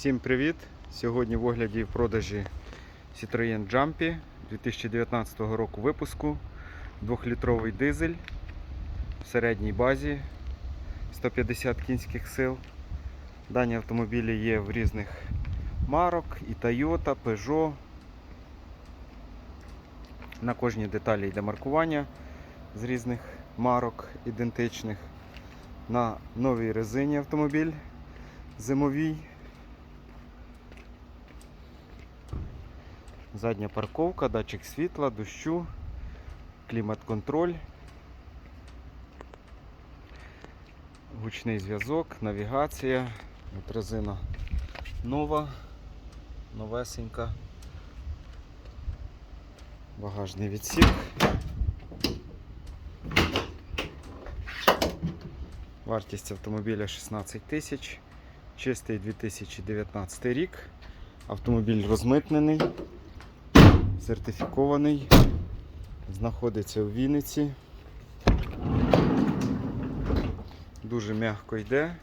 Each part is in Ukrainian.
Всім привіт! Сьогодні в огляді в продажі Citroën Jumpy 2019 року випуску. 2-літровий дизель в середній базі 150 кінських сил. Дані автомобілі є в різних марок, і Toyota, Peugeot. На кожній деталі йде маркування з різних марок ідентичних. На новій резині автомобіль зимовій. Задня парковка, датчик світла, дощу, клімат-контроль, гучний зв'язок, навігація. Резина нова, новесенька. Багажний відсік. Вартість автомобіля 16 тисяч. Чистий 2019 рік. Автомобіль розмитнений, сертифікований, знаходиться у Вінниці. Дуже м'яко йде.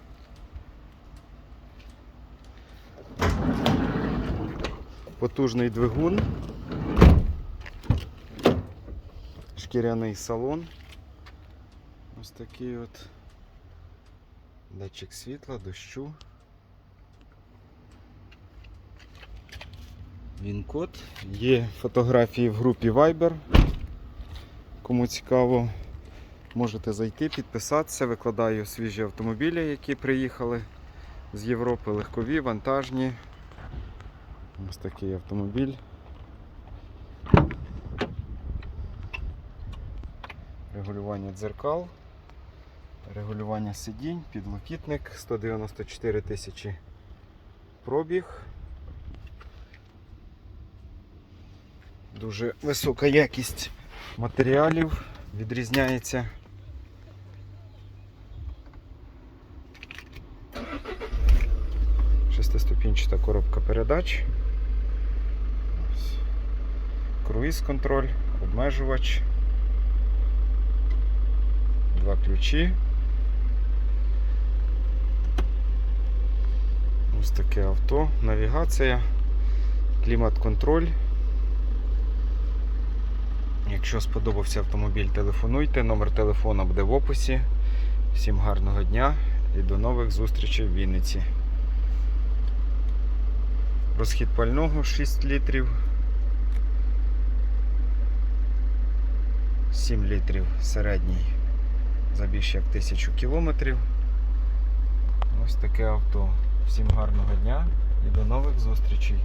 Потужний двигун. Шкіряний салон. Ось такий от датчик світла, дощу. Він код. Є фотографії в групі Viber. Кому цікаво, можете зайти, підписатися. Викладаю свіжі автомобілі, які приїхали з Європи, легкові, вантажні. Ось такий автомобіль. Регулювання дзеркал, регулювання сидінь, підлокітник, 194 тисячі пробіг. Дуже висока якість матеріалів відрізняється. Шестиступінчата коробка передач. Круїз контроль, обмежувач. Два ключі. Ось таке авто, навігація, клімат-контроль. Якщо сподобався автомобіль, телефонуйте. Номер телефона буде в описі. Всім гарного дня і до нових зустрічей в Вінниці. Розхід пального 6 літрів. 7 літрів середній за більше як 1000 кілометрів. Ось таке авто. Всім гарного дня і до нових зустрічей.